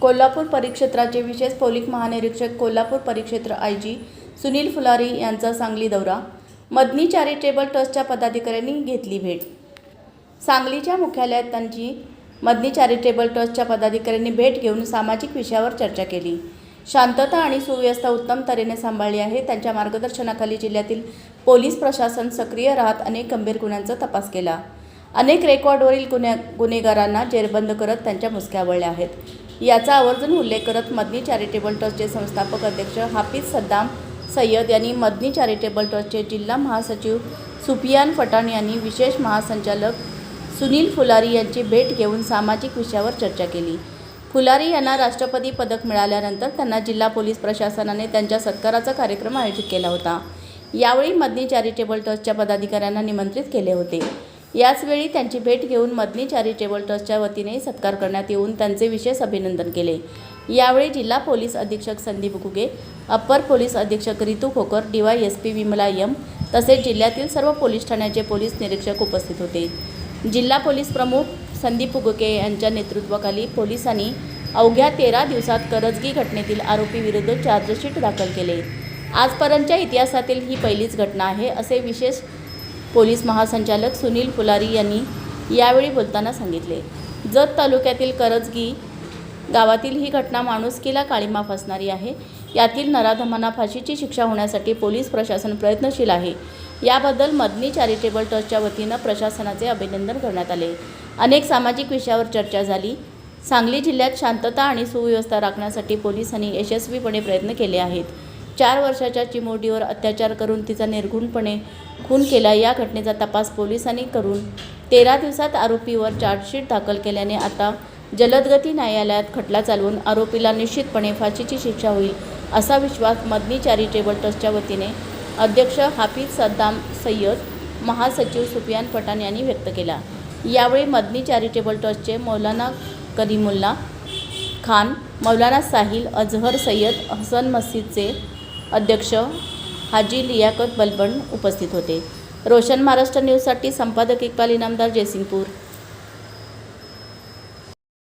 कोल्हापूर परिक्षेत्राचे विशेष पोलीस महानिरीक्षक कोल्हापूर परिक्षेत्र आय जी सुनील फुलारी यांचा सांगली दौरा. मदनी चॅरिटेबल ट्रस्टच्या पदाधिकाऱ्यांनी घेतली भेट. सांगलीच्या मुख्यालयात त्यांची मदनी चॅरिटेबल ट्रस्टच्या पदाधिकाऱ्यांनी भेट घेऊन सामाजिक विषयावर चर्चा केली. शांतता आणि सुव्यवस्था उत्तम तऱ्हेने सांभाळली आहे. त्यांच्या मार्गदर्शनाखाली जिल्ह्यातील पोलीस प्रशासन सक्रिय राहत अनेक गंभीर गुन्ह्यांचा तपास केला. अनेक रेकॉर्डवरील गुन्हे गुन्हेगारांना जेरबंद करत त्यांच्या मुसक्या वळल्या आहेत. याचा आवर्जून उल्लेख करत मदनी चॅरिटेबल ट्रस्टचे संस्थापक अध्यक्ष हाफिज सद्दाम सय्यद यांनी मदनी चॅरिटेबल ट्रस्टचे जिल्हा महासचिव सुफियान फटाण यांनी विशेष महासंचालक सुनील फुलारी यांची भेट घेऊन सामाजिक विषयावर चर्चा केली. फुलारी यांना राष्ट्रपती पदक मिळाल्यानंतर त्यांना जिल्हा पोलीस प्रशासनाने त्यांच्या सत्काराचा कार्यक्रम आयोजित केला होता. यावेळी मदनी चॅरिटेबल ट्रस्टच्या पदाधिकाऱ्यांना निमंत्रित केले होते. याचवेळी त्यांची भेट घेऊन मदनी चॅरिटेबल ट्रस्टच्या वतीने सत्कार करण्यात येऊन त्यांचे विशेष अभिनंदन केले. यावेळी जिल्हा पोलीस अधीक्षक संदीप घुगे अप्पर पोलीस अधीक्षक Ritu Khokar D Y S P Vimala M तसेच जिल्ह्यातील सर्व पोलीस ठाण्याचे पोलीस निरीक्षक उपस्थित होते. जिल्हा पोलीस प्रमुख संदीप उगके यांच्या नेतृत्वाखाली पोलिसांनी अवघ्या तेरा दिवसात करजगी घटनेतील आरोपीविरुद्ध चार्जशीट दाखल केले. आजपर्यंतच्या इतिहासातील ही पहिलीच घटना आहे असे विशेष पोलीस महासंचालक सुनील फुलारी यांनी यावेळी बोलताना सांगितले. जत तालुक्यातील करजगी गावातील ही घटना माणुसकीला काळीमा फसणारी आहे. यातील नराधमांना फाशीची शिक्षा होण्यासाठी पोलीस प्रशासन प्रयत्नशील आहे. याबद्दल मदनी चॅरिटेबल ट्रस्टच्या वतीनं प्रशासनाचे अभिनंदन करण्यात आले. अनेक सामाजिक विषयावर चर्चा झाली. सांगली जिल्ह्यात शांतता आणि सुव्यवस्था राखण्यासाठी पोलिसांनी यशस्वीपणे प्रयत्न केले आहेत. चार वर्षाच्या चिमुरडीवर अत्याचार करून तिचा निर्घुणपणे खून केला. या घटनेचा तपास पोलिसांनी करून तेरा दिवसात आरोपीवर चार्जशीट दाखल केल्याने आता जलदगती न्यायालयात खटला चालवून आरोपीला निश्चितपणे फाशीची शिक्षा होईल असा विश्वास मदनी चॅरिटेबल ट्रस्टच्या वतीने अध्यक्ष हाफिज सद्दाम सय्यद महासचिव सुफियान पठाण यांनी व्यक्त केला. यावेळी मदनी चॅरिटेबल ट्रस्टचे मौलाना करीमुल्ला खान मौलाना साहिल अजहर सय्यद हसन मस्जिदचे अध्यक्ष हाजी लियाकत बलबण उपस्थित होते. रोशन महाराष्ट्र न्यूजसाठी संपादक इक्बाल इनामदार जयसिंगपूर.